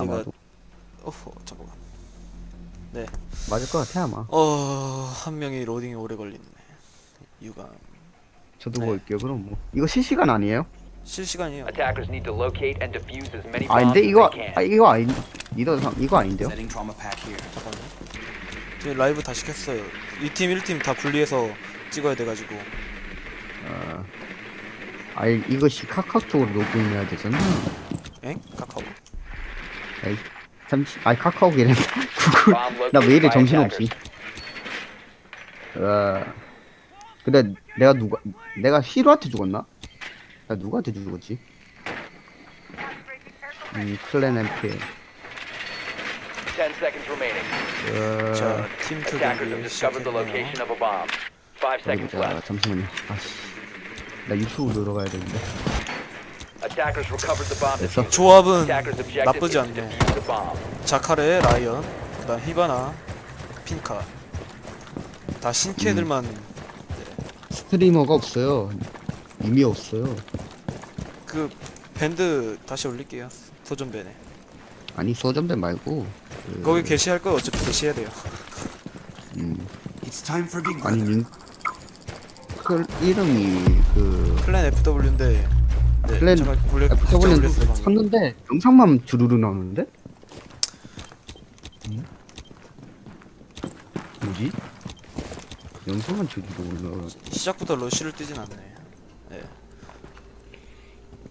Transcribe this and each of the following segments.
제가 아마도 어허 잠깐만 맞을 것 같아 아마. 어 한 명이 로딩이 오래 걸리네 유감 저도 네. 볼게요. 그럼 뭐 이거 실시간 아니에요? 실시간이에요 Attackers need to locate and defuse as many 아닌데 as 이거 they can. 아 이거 아닌 이거 이거 아닌데요? Setting trauma pack here. 잠깐만 지금 라이브 다시 켰어요 2팀 1팀 다 분리해서 찍어야 돼 가지고 어. 아 이것이 카카오톡으로 로그인해야 되잖아. 엥? 에이, 잠시 아 카카오기래. 구글 나 왜 이래 정신없이. 어. 근데 내가 누가 내가 히로한테 죽었나? 나 누구한테 죽었지? 음 클랜 엠피. 10 seconds remaining. 어. 자, 팀 Attackers have 교육이 discovered the 시작했네요 location of a bomb. 5 어디 seconds 보자. left. 잠시만요. 아씨. 나 유튜브 들어가야 되는데. Attackers recovered the bomb. 됐어. 조합은 나쁘지 않네. 자카레 라이언 그다음 히바나 핑카 다 신캐들만 스트리머가 없어요. 이미 없어요. 그 밴드 다시 올릴게요 소전밴에 아니 소전배 말고. 그, 거기 게시할 거 어차피 게시해야 돼요 음, It's time for 아니. 링. 그 이름이 그 클랜 FW인데 네, 클랜 제가 FW는 올렸어요 방금. 샀는데 영상만 주르르 나오는데? 음? 뭐지? 영상만 주르르 올라. 시작부터 러쉬를 뛰진 않네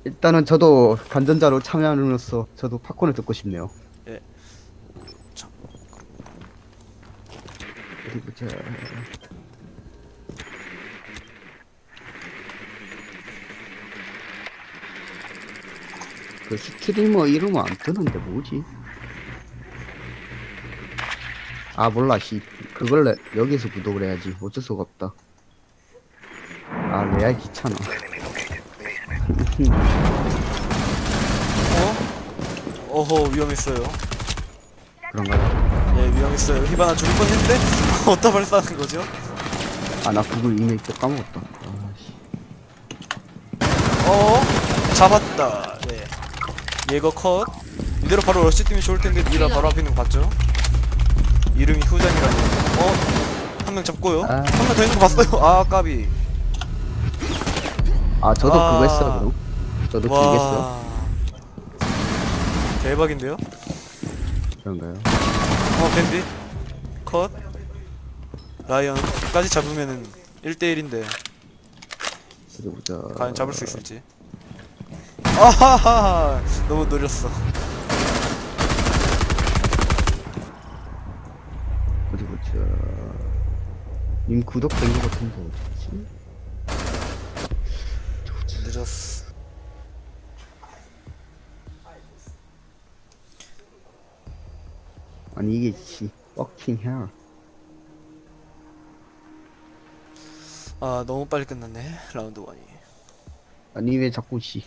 일단은 저도 간전자로 참여함으로써 저도 팝콘을 듣고 싶네요. 예. 참. 어디 보자. 그 스트리머 이름 안 뜨는데 뭐지? 아 몰라. 씨 그걸 내, 여기서 구독을 해야지. 어쩔 수가 없다. 아 레알 귀찮아. 어? 어허 위험했어요. 그런가요? 예 위험했어요. 히바나 죽을 뻔했는데? 어디다 발사하는 거죠? 아나 그걸 이메일 또 까먹었다. 아씨. 어? 잡았다 네 예거 컷. 이대로 바로 러쉬 뛰면 좋을 텐데 니가 바로 앞에 있는 거 봤죠? 이름이 후장이라니. 어 한 명 잡고요. 아. 한명 더 있는 거 봤어요. 아 까비. 아 저도 아. 그거 했어 그럼. 저도 길게 했어 와 대박인데요? 그런가요? 어 밴디. 컷. 라이언까지 잡으면은 1대1인데. 어디 보자. 과연 잡을 수 있을지 아하하 너무 노렸어. 어디 보자. 님 구독된 거 같은데 어디지? 늦었어. 아니 이게 씨 fucking hell. 아 너무 빨리 끝났네 라운드 1이. 아니 왜 자꾸 씨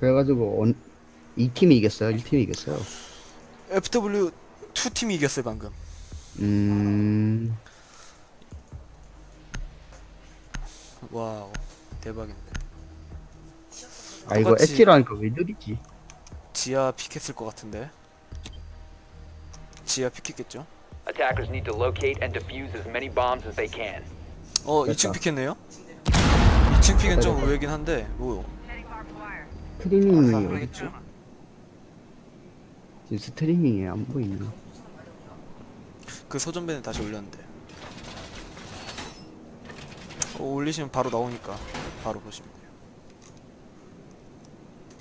그래가지고 언... 이 팀이 이겼어요 1 팀이 이겼어요 FW 2 팀이 이겼어요 방금 음... 와우 대박인데 아 이거 똑같이- 하니까 왜 느리지? 지하 픽했을 것 같은데 지하 픽했겠죠? Attackers need to locate and defuse as many bombs as they can. 어 됐다. 2층 픽했네요 2층 픽은 좀 됐다. 의외긴 한데 뭐 스트리밍이 아, 어딨죠? 지금 스트리밍이 안 보이네. 그 소전밴에 다시 올렸는데. 어, 올리시면 바로 나오니까 바로 보시면 돼요.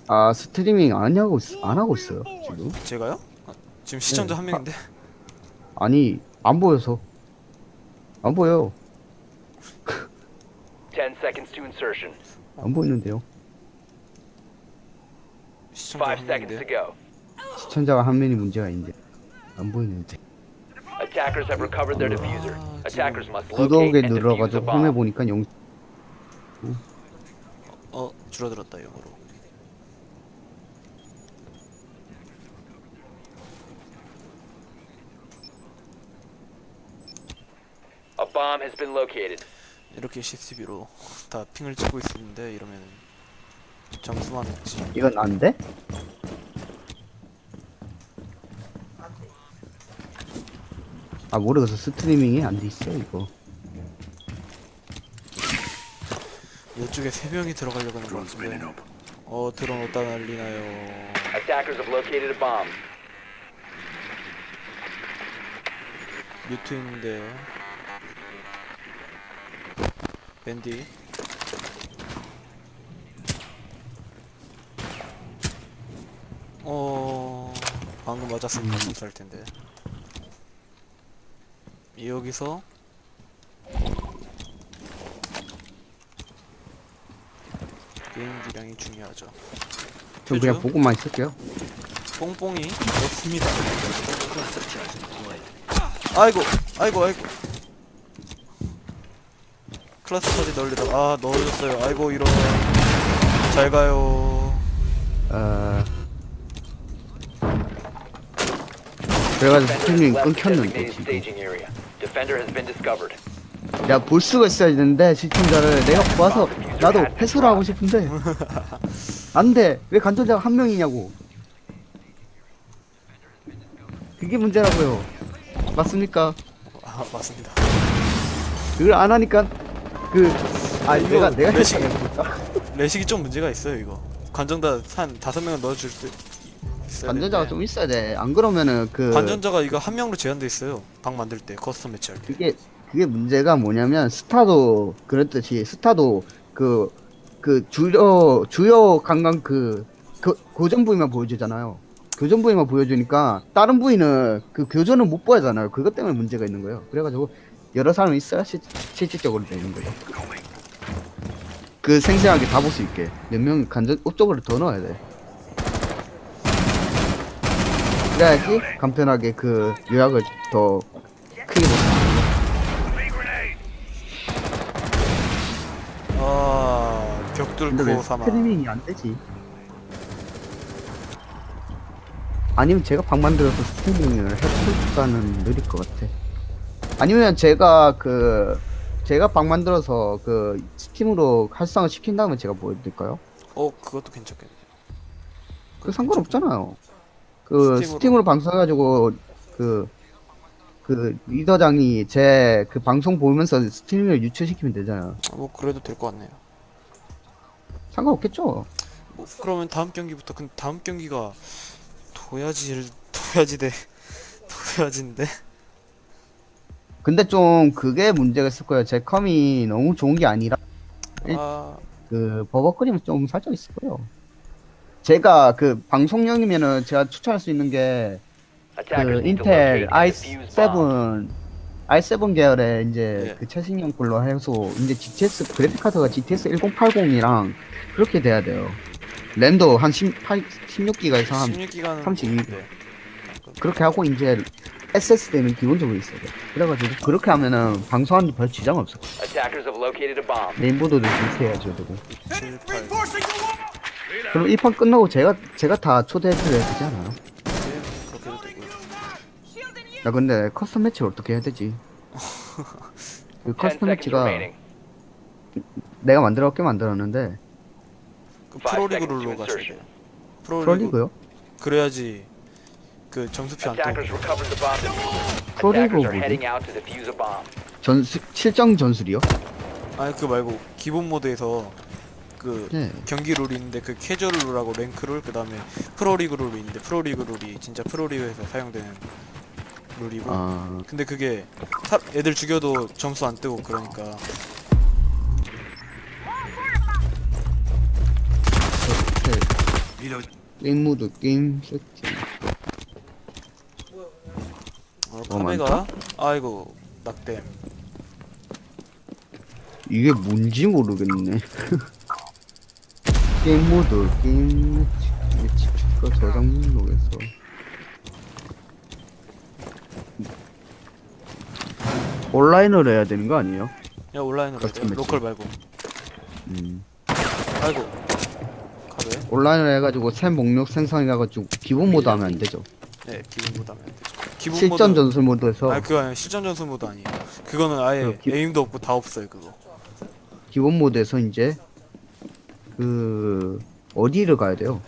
아 스트리밍 안 하고 있, 안 하고 있어요 지금? 제가요? 아, 지금 시청자 네. 한 명인데. 아니 안 보여서. 안 보여 10 seconds to insertion. 안 보이는데요 시청자 5한 seconds to 명인데 go. 시청자가 한 명이 문제가 있는데 안 보이는데 Attackers have recovered their diffuser. 아, Attackers must locate 구독에 and defuse the 눌러가지고 홈에 bomb. 보니까 영 어 줄어들었다 영어로 A bomb has been located. 이렇게 CCTV로 다 핑을 찍고 있는데 이러면은 점수만 없지. 이건 안 돼? 아 모르겠어. 스트리밍이 안 돼 있어 이거. 이쪽에 세 명이 들어가려고 하는 것 같은데. 어 드론 어디다 날리나요? Attackers have located a bomb. 뮤트 있는데. 밴디 어 방금 맞았으면 못살 텐데. 여기서 게임기량이 중요하죠. 저 그냥 그죠? 보고만 있을게요. 뽕뽕이 없습니다. 아이고 아이고 아이고. 클래스까지 널리다가 아 넣어줬어요. 아이고 이런 잘 가요. 어... 그래가지고 left 끊겼는데 지금. 내가 볼 수가 있어야 되는데 시청자를 내가 봐서 나도 해소를 하고 싶은데. 안돼. 왜 간전자가 한 명이냐고. 그게 문제라고요. 맞습니까? 아 맞습니다. 그걸 안 하니까 그아 이거 내가 내가 레시- 해석해볼까? 레식이 좀 문제가 있어요 이거. 관전자 한 다섯 명은 넣어줄 수 되는데 좀 있어야 돼 안 그러면은 그 관전자가 이거 한 명으로 제한돼 있어요 방 만들 때 커스텀 매치할 때 그게 그게 문제가 뭐냐면 스타도 그랬듯이 스타도 그 그 주요 주요 관광 그, 그 고정 부위만 보여주잖아요. 교전 부위만 보여주니까 다른 부위는 그 교전을 못 보여잖아요. 그것 때문에 문제가 있는 거예요. 그래가지고 여러 사람이 있어야 시, 실질적으로 되는 거예요. 그 생생하게 다 볼 수 있게 몇 명 간접 쪽으로 더 넣어야 돼. 그래야지 간편하게 그 요약을 더 크게 볼수 있어. 아벽 근데 왜 뚫고 사망 스트리밍이 안 되지? 아니면 제가 방 만들어서 스트리밍을 해볼까는 느릴 것 같아. 아니면 제가 그 제가 방 만들어서 그 스팀으로 활성화 시킨 다음에 제가 보여드릴까요? 어 그것도 괜찮겠네 그 상관없잖아요. 그 스팀으로. 스팀으로, 방송해가지고 그, 그 리더장이 제 그 방송 보면서 스트리밍을 유출시키면 되잖아요. 뭐 그래도 될 것 같네요 상관없겠죠? 뭐, 그러면 다음 경기부터 근데 다음 경기가 도야지를 도야지 대 도야지인데 근데 좀 그게 문제가 있을 거예요. 제 컴이 너무 좋은 게 아니라 일- 아그 버벅거림이 좀 살짝 있을 거예요. 제가 그 방송용이면은 제가 추천할 수 있는 게 그 인텔 locate and defuse bombs. i7 i7 계열의 이제 예. 그 최신형 걸로 해서 이제 GTS 그래픽 카드가 GTS 1080이랑 그렇게 돼야 돼요. 램도 한 18, 16기가 에서 한 16기가는 32. 네. 그렇게 하고 이제 SSD는 기본적으로 있어야 돼. 그래가지고 그렇게 하면은 방송하는데 별 지장 a bomb. 메인보드도 이렇게 해야죠 되고. 7, 8 그럼 이판 끝나고 제가 제가 다 초대해드려야 되지 않아요? 네, 그렇게 해도 되고요 나 근데 커스텀 매치 어떻게 해야 되지? 그 10 커스텀 seconds 매치가 remaining. 내가 만들었게 만들었는데 그 프로리그 룰로 가셔야. 돼요 프로리그 프로리그요? 그래야지 그 점수표 안 Attackers 떠. recovered the bomb diffuser. 프로리그 Attackers are 뭐지? heading out to defuse a bomb. 전수 실정 전술이요? 아니 그거 말고 기본 모드에서 그 네. 경기 룰이 있는데 그 캐주얼 룰하고 랭크 룰 그다음에 프로리그 룰이 있는데 프로리그 룰이 진짜 프로리그에서 사용되는 룰이고 아 근데 그게 사, 애들 죽여도 점수 안 뜨고 그러니까. 게임 모드 게임 세팅. 어, 어, 카메가 아이고 낙댐 이게 뭔지 모르겠네. 게임 모드 게임 매치 매치 저장 목록에서. 온라인으로 해야 되는 거 아니에요? 야 온라인으로 커스텀 매치. 로컬 말고. 음. 아이고. 카베 온라인으로 해가지고 새 목록 생성해가지고 기본 모드 하면 안 되죠. 네 기본 모드 하면 안 되죠. 기본 실전 모드 전술 모드에서. 아니 그거 아니야 실전 전술 모드 아니에요. 그거는 아예 그 기- 에임도 없고 다 없어요 그거. 기본 모드에서 이제 그 어디를 가야 돼요?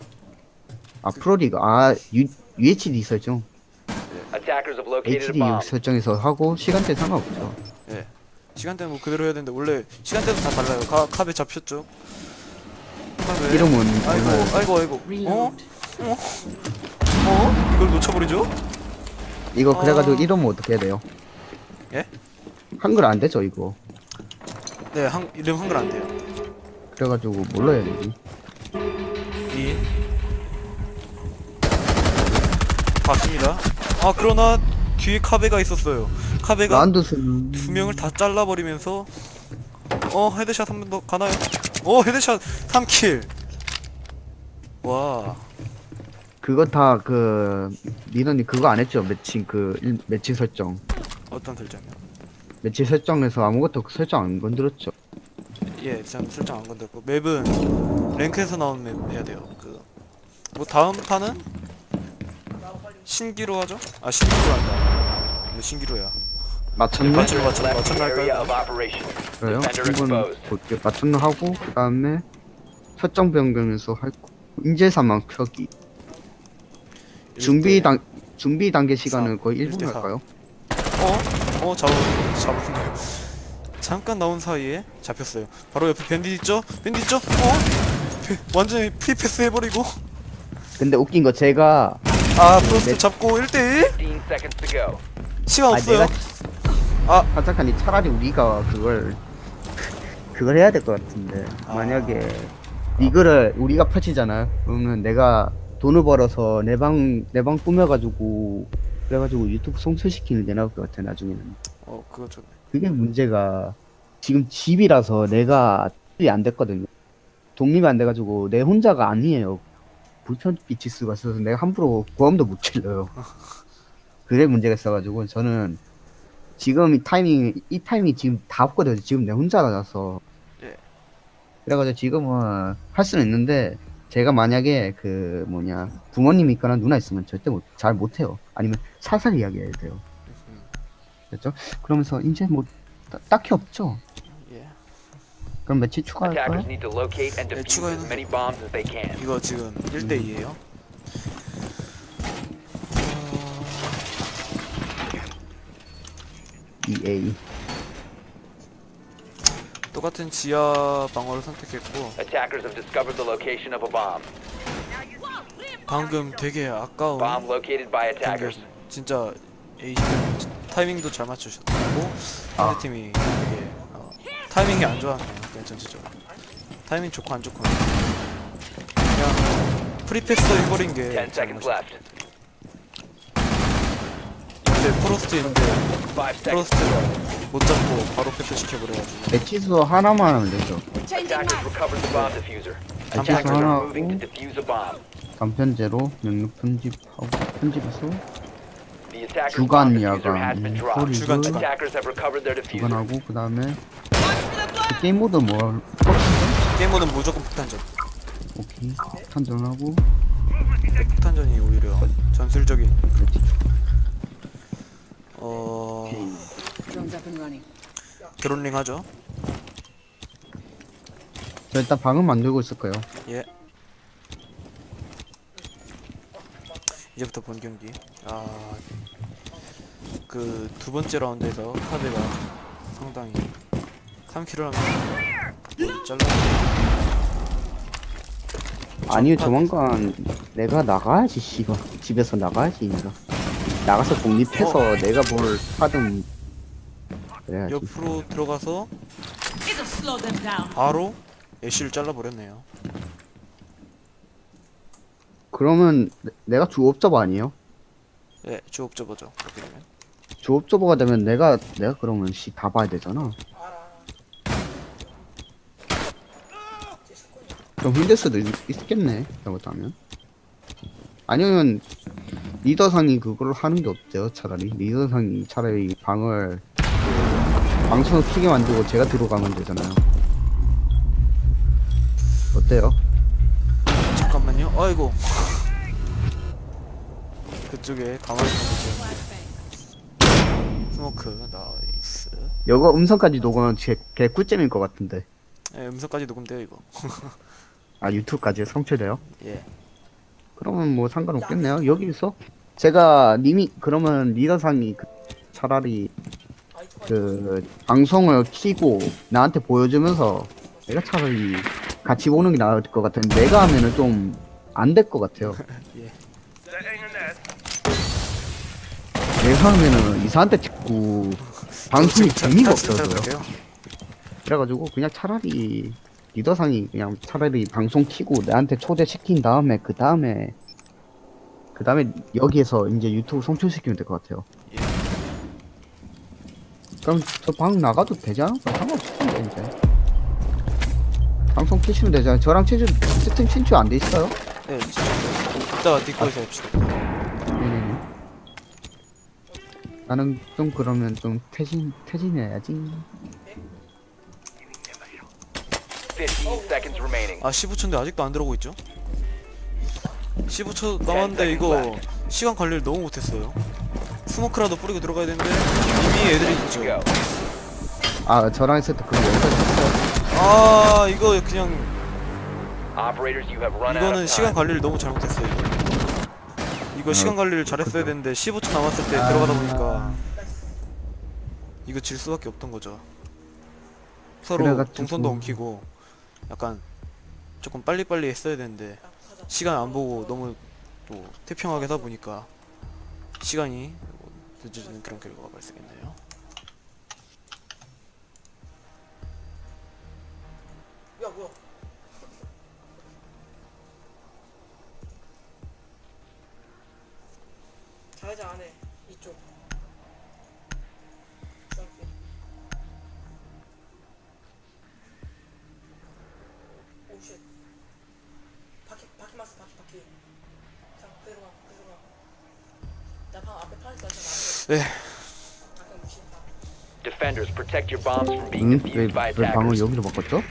아 프로리그 아 U, UHD 설정 Attackers have located a HD bomb. 설정에서 하고 시간대 상관없죠 예. 시간대는 뭐 그대로 해야 되는데 원래 시간대도 다 달라요. 카, 카베 잡혔죠? 카베. 이름은 아이고 얼마예요? 아이고 아이고. 어? 어? 어? 이걸 놓쳐버리죠? 이거 그래가지고 어. 이러면 어떻게 해야 돼요? 예? 한글 안 되죠 이거 네, 한, 이름 한글 안 돼요. 그래가지고 해야 되지? 이 봤습니다. 아 그러나 뒤에 카베가 있었어요. 카베가 두 명을 다 잘라버리면서 어 헤드샷 한 번 더 가나요? 어 헤드샷 3킬. 와 그거 다그 민원이 그거 안 했죠 매칭 그 일- 매칭 설정 어떤 설정이요? 매칭 설정에서 아무것도 설정 안 건드렸죠 예, 전 설정 안 건드렸고 맵은 랭크에서 나온 맵 해야 돼요. 그 뭐 다음 판은 신기로 하죠? 아 신기로 한다. 이거 신기로야. 맞췄네? 맞췄 맞췄 Left 맞췄 area of 할까요? operation. 그래요? Exposed. 볼게요 맞췄는 하고 그 다음에 설정 변경에서 할 거. 인재 사망 펴기 준비 단 준비 단계 시간은 사. 거의 일 1분 대 사. 할까요? 어? 어 잡은 잡았네요. 잠깐 나온 사이에 잡혔어요. 바로 옆에 밴딧 있죠? 밴딧 있죠? 어? 배- 완전히 프리패스 해버리고 근데 웃긴 거 제가 아 프로스트 네. 잡고 1대1 15 seconds to go. 시간 아 없어요. 내가 아. 하자카니 차라리 우리가 그걸 그걸 해야 될 것 같은데 아. 만약에 리그를 우리가 펼치잖아요 그러면 내가 돈을 벌어서 내 방 내 방 꾸며가지고 그래가지고 유튜브 송출시키는 게 나을 것 같아 나중에는 어 그거 좀 그게 문제가 지금 집이라서 내가 집이 안 됐거든요. 독립이 안 돼가지고 내 혼자가 아니에요. 불편빛 지수가 있어서 내가 함부로 보험도 못 질러요. 그게 문제가 있어가지고 저는 지금 이 타이밍 이 타이밍 지금 다 없거든요. 지금 내 혼자라서. 예. 그래가지고 지금은 할 수는 있는데 제가 만약에 그 뭐냐 부모님 있거나 누나 있으면 절대 못, 잘 못해요. 아니면 살살 이야기해야 돼요 됐죠? 그러면서 이제 뭐 따- 딱히 없죠 예. 그럼 며칠 추가할까요? Attackers need to locate and 네, defuse as 추가해놓은- many bombs as they can. 이거 지금 1대2에요. EA 똑같은 지하 방어를 선택했고 Attackers have discovered the location of a bomb. 방금 되게 아까운 attackers. 진짜 에이시 타이밍도 잘 맞추셨고 상대팀이 되게 어, 타이밍이 안 좋았네요 그냥 전체적으로 타이밍 좋고 안 좋고 그냥 프리패스 해버린 게 10 seconds left. 근데 프로스트인데 5 seconds. 프로스트가 못 잡고 바로 패스 시켜버려가지고 매치수 하나만 하면 되죠 Attackers recovered the bomb diffuser. 매치수 Attackers 하나 are 하고 moving to defuse a bomb. 단편제로 명령 편집하고 편집해서 주간, 야간, 음, dropped. 소리, 주간, 주간. Attackers have recovered their diffuser. 주간하고 그 다음에 그 게임 모드 뭐 게임 모드는 무조건 폭탄전 오케이 탄전하고 폭탄전이 오히려 전술적인 그렇지 어... Drones up and running. 드론링 하죠 저 일단 방은 만들고 있을 거예요 예. 이제부터 본 경기. 아, 그 두 번째 라운드에서 카드가 상당히 3킬을 하면 머리 잘라. 아니요 조만간 내가 나가야지 씨발 집에서 나가야지 인가 나가서 독립해서 내가 뭘 하든 그래야지 옆으로 들어가서. 바로 애쉬를 잘라버렸네요. 그러면 내- 내가 주업저버 아니에요? 예, 주업저버죠. 그렇게 되면. 내가 내가 그러면 씨 다 봐야 되잖아 그럼 힘들 수도 있, 있겠네 잘못하면 아니면 리더상이 그걸 하는 게 어때요 차라리 리더상이 차라리 방을 그 방송을 키게 만들고 제가 들어가면 되잖아요 어때요? 잠깐만요. 아이고. 그쪽에 가만히 있는 스모크 나이스. 이거 음성까지 녹으면 제 개꿀잼일 것 같은데 예, 음성까지 녹음돼요 이거. 아 유튜브까지 성취돼요? 예. 그러면 뭐 상관없겠네요. 여기서 제가 님이 그러면 리더상이 그 차라리 그 방송을 키고 나한테 보여주면서 내가 차라리 같이 보는 게 나을 것 같은데 내가 하면은 좀 안 될 것 같아요. 예. 내가 하면은 이사한테 찍고 방송이 재미가 없어서요. 없어서요. 그래가지고 그냥 차라리 리더상이 그냥 차라리 방송 키고 나한테 초대시킨 다음에 그 다음에 그 다음에 여기에서 이제 유튜브 송출시키면 될 것 같아요. 예. 그럼 저 방 나가도 되지 않을까? 상관없는데 이제 방송 키시면 되잖아요. 저랑 친추 스팀 친추 안 돼 있어요? 네, 진짜. 이따가 니꺼에서 합시다. 네네네. 나는 좀 그러면 좀 퇴진 퇴진해야지. 15 seconds remaining. 아 15초인데 아직도 안 들어오고 있죠? 15초 남았는데 이거 시간 관리를 너무 못했어요 스모크라도 뿌리고 들어가야 되는데 이미 애들이 있죠. 아 저랑 했을 때 그거 있어요. 아 이거 그냥 Operators, you have run out 이거는 시간. 관리를 너무 잘못했어요 이거 시간 관리를 잘했어야 되는데 15초 남았을 때 들어가다 보니까 이거 질 수밖에 없던 거죠. 서로 그래가지고- 동선도 엉키고 약간 조금 빨리빨리 했어야 되는데 시간 안 보고 너무 또 태평하게 하다 보니까 시간이 늦어지는 그런 결과가 발생했네요 자회장 안에 이쪽 오쉣 바퀴 바퀴 맞어 바퀴 바퀴 자 그대로 가 그대로 가나방 앞에 저네 아까 무시했다 Defenders, protect your bombs from being 응? 왜, defused by 왜 방을 attackers. 여기로 바꿨죠?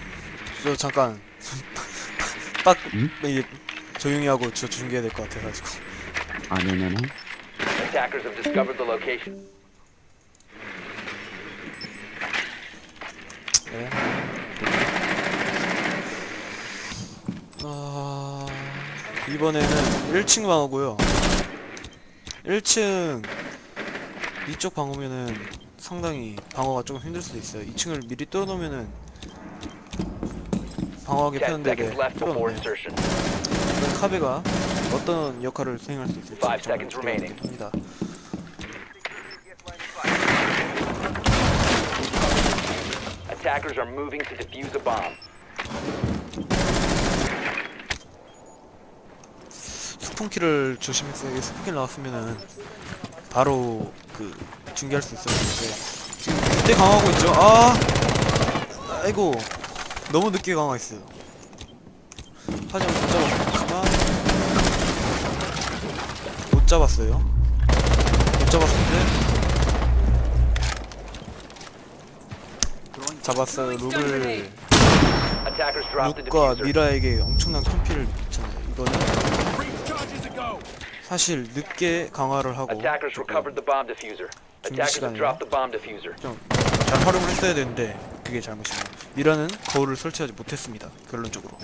저 잠깐 딱 응? 이게 조용히 하고 저 중계해야 될것 같아가지고 아 네네네. Attackers have discovered the location. 네. 아 이번에는 1층 방어고요 1층 이쪽 방어면은 상당히 방어가 조금 힘들 수도 있어요 2층을 미리 뚫어놓으면은 방어하기 10 편한데 뚫어놓네 카베가 어떤 역할을 수행할 수 있을지 Five 정말 seconds remaining. 기대가 됩니다 Attackers are moving to defuse a bomb. 스폰키를 조심했어요. 이게 스폰키 나왔으면은 바로 그 중계할 수 있었는데 지금 그때 강화하고 있죠. 아, 아이고 너무 늦게 강화했어요. 하지만 못 잡았지만 못 잡았어요. 못 잡았는데 잡았어요. 룩을 룩과. 미라에게 엄청난 컴피를 줬잖아요. 이거는 사실 늦게 강화를 하고 Attackers 조금 recovered the bomb diffuser. Attackers have 시간이요? dropped the bomb diffuser. 잘 활용을 했어야 되는데 그게 잘못이에요. 미라는 거울을 설치하지 못했습니다. 결론적으로.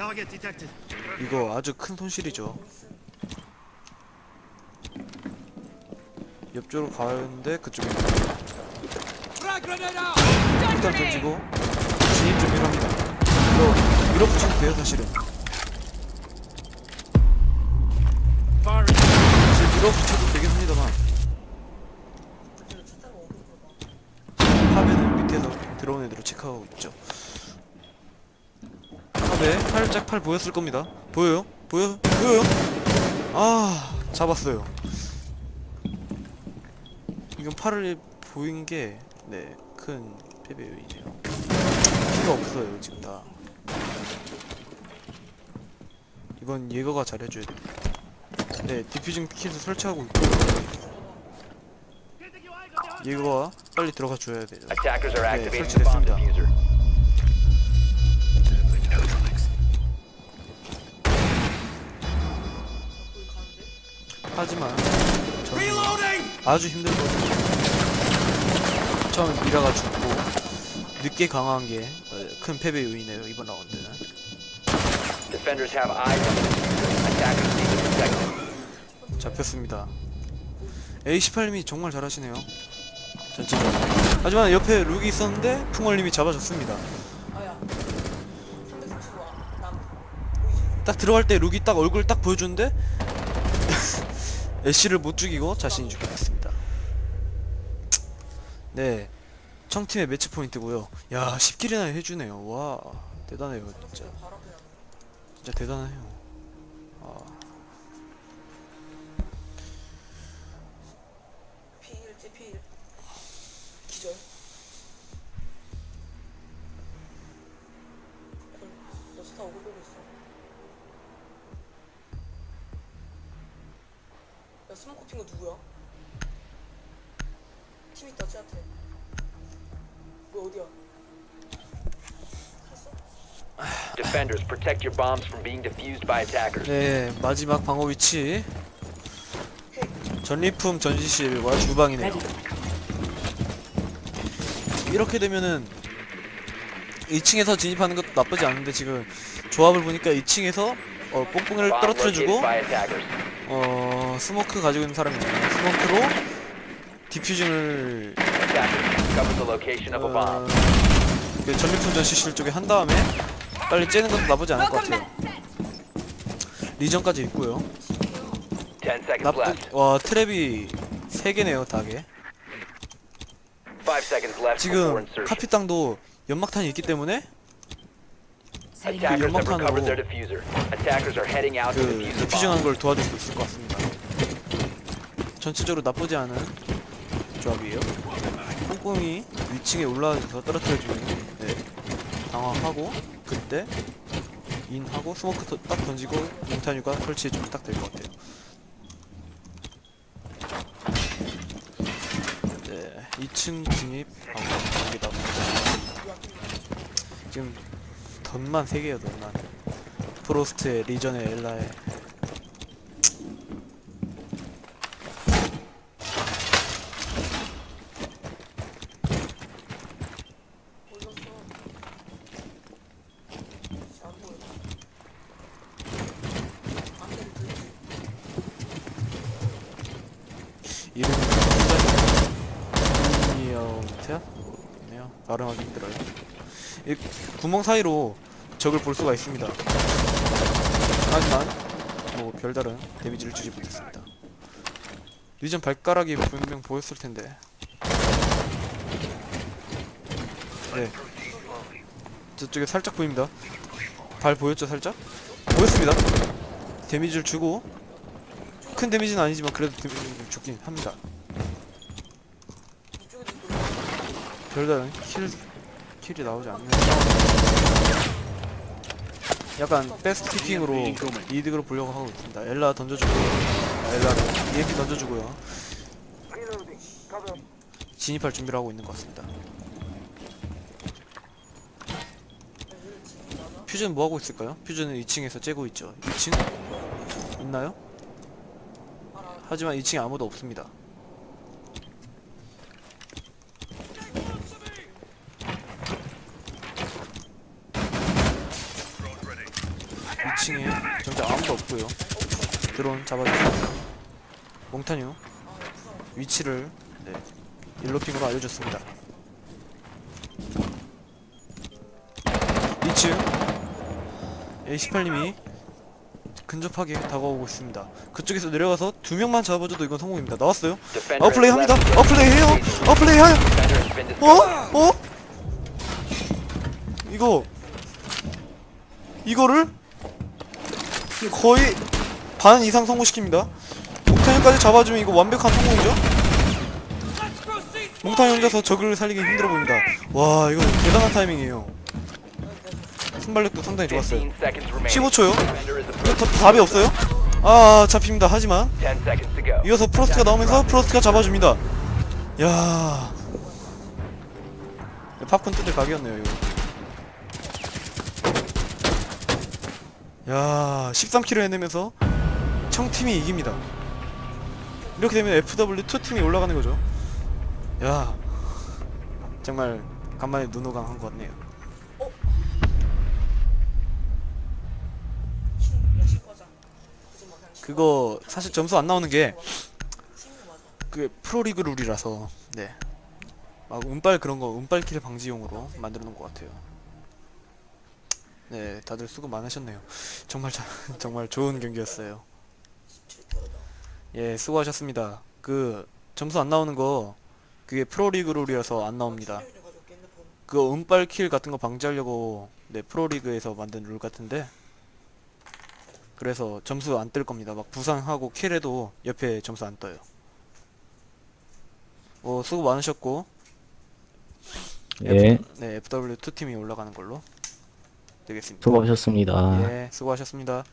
이거 아주 큰 손실이죠. 옆쪽으로 가는데 그쪽에 일단 던지고 진입 준비를 합니다. 이거 밀어붙이면 돼요 사실은. 사실 밀어붙여도 되긴 합니다만 팝에는 밑에서 들어온 애들을 체크하고 있죠. 팝에 살짝 팔 보였을 겁니다. 보여요? 보여? 보여요? 아 잡았어요. 이건 팔을 보이는 게네 큰 패배 요인이에요. 피가 없어요 지금 다. 이건 예거가 잘해줘야 돼요. 네 디퓨징 킷을 설치하고 있고 예거가 빨리 들어가 줘야 돼요. 네, 설치됐습니다. 하지만 아주 힘들거든요. 처음 미라가 죽고 늦게 강화한 게 큰 패배 요인이에요 이번 라운드는. 잡혔습니다. A18님이 정말 잘하시네요. 전체적으로. 하지만 옆에 룩이 있었는데 풍월님이 잡아줬습니다. 아야 335와 남 보이지? 딱 들어갈 때 룩이 딱 얼굴 딱 보여주는데 애쉬를 못 죽이고 자신이 죽였습니다. 네, 청팀의 매치 포인트고요. 야, 10킬이나 해주네요. 와, 대단해요, 진짜. 진짜 대단해요. 스모크 핀거 누구야? 팀 있다 쟤한테 왜 어디야? 갔어? Defenders, protect your bombs from being defused by attackers. 네, 마지막 방어 위치. 전리품 전시실과 주방이네요. 이렇게 되면은 2층에서 진입하는 것도 나쁘지 않은데 지금 조합을 보니까 2층에서 어, 뽕뽕이를 Bomb 떨어뜨려주고 located by attackers. 어 스모크 가지고 있는 사람이 있잖아요. 스모크로 디퓨징을 Attackers, discover the location of a 어. 그 전리품 전시실 쪽에 한 다음에 빨리 째는 것도 나쁘지 않을 것 같아요. 리전까지 있고요. 10 seconds 나쁘 left. 와 트랩이 3개네요 다게. 5 seconds left before 지금 insertion. 카피땅도 연막탄이 있기 때문에 Attackers have 연막탄으로 recovered their diffuser. Attackers are heading out to 그 defuse the 디퓨징하는 bomb. 걸 도와줄 수 있을 것 같습니다. 전체적으로 나쁘지 않은 조합이에요. 뽕뽕이 위층에 올라와서 떨어뜨려주면 네, 당황하고 그때 인하고 스모크 터- 딱 던지고 몽타뉴가 설치해주면 딱 될 것 같아요. 네, 2층 진입하고 여기다 지금 던만 3개예요 던만 프로스트의 리전의 엘라의 어디 갔어? 씨, 안 보여 안대를 들지 이름이 이어트야? 네요 발음하기 힘들어요 이 구멍 사이로 적을 볼 수가 있습니다. 하지만 뭐 별다른 데미지를 주지 못했습니다. 리전 발가락이 분명 보였을 텐데. 네. 저쪽에 살짝 보입니다. 발 보였죠 살짝? 보였습니다. 데미지를 주고 큰 데미지는 아니지만 그래도 데미지를 주긴 합니다. 별다른 킬, 킬이 나오지 않네요. 약간 베스트 키핑으로 이득으로 보려고 하고 있습니다. 엘라 던져주고, 아, 엘라를 EMP 던져주고요. 진입할 준비를 하고 있는 것 같습니다. 퓨즈는 뭐 하고 있을까요? 퓨즈는 2층에서 째고 있죠. 2층 있나요? 하지만 2층에 아무도 없습니다. 이층 에 정작 아무도 없고요. 드론 잡아주세요. 몽타뉴 위치를 네, 일로핑으로 알려줬습니다. 2층 A18님이 근접하게 다가오고 있습니다. 그쪽에서 내려가서 두 명만 잡아줘도 이건 성공입니다. 나왔어요. 아웃플레이 has 합니다. 아웃플레이 해요. 아웃플레이 해요. 어? 어? 이거 이거를 거의 반 이상 성공시킵니다. 몽타뉴까지 잡아주면 이거 완벽한 성공이죠? 몽타뉴 혼자서 적을 살리기 힘들어 보입니다. 와 이거 대단한 타이밍이에요. 순발력도 상당히 좋았어요. 15 seconds remaining. 15초요? Defender is 이거 approaching. 더- 답이 없어요? 아 잡힙니다. 하지만 10 seconds to go. 이어서 프로스트가 나오면서 프로스트가 잡아줍니다. 야 팝콘 뜯을 각이었네요 이거. 야 13킬을 해내면서 청팀이 이깁니다. 이렇게 되면 FW 2팀이 올라가는 거죠. 야 정말 간만에 눈호강 한 것 같네요. 그거 사실 점수 안 나오는 게. 그게 프로리그 룰이라서 네. 막 운빨 그런 거 운빨 킬 방지용으로 만들어 놓은 것 같아요. 네, 다들 수고 많으셨네요. 정말 잘, 정말 좋은 경기였어요. 17%다. 예, 수고하셨습니다. 그 점수 안 나오는 거 그게 프로리그 룰이라서 안 나옵니다. 그거 운빨 킬 같은 거 방지하려고 네 프로리그에서 만든 룰 같은데 그래서 점수 안 뜰 겁니다. 막 부상하고 킬해도 옆에 점수 안 떠요. 뭐 수고 많으셨고 예, 네 FW2 팀이 올라가는 걸로 되겠습니다. 수고하셨습니다. 예, 수고하셨습니다.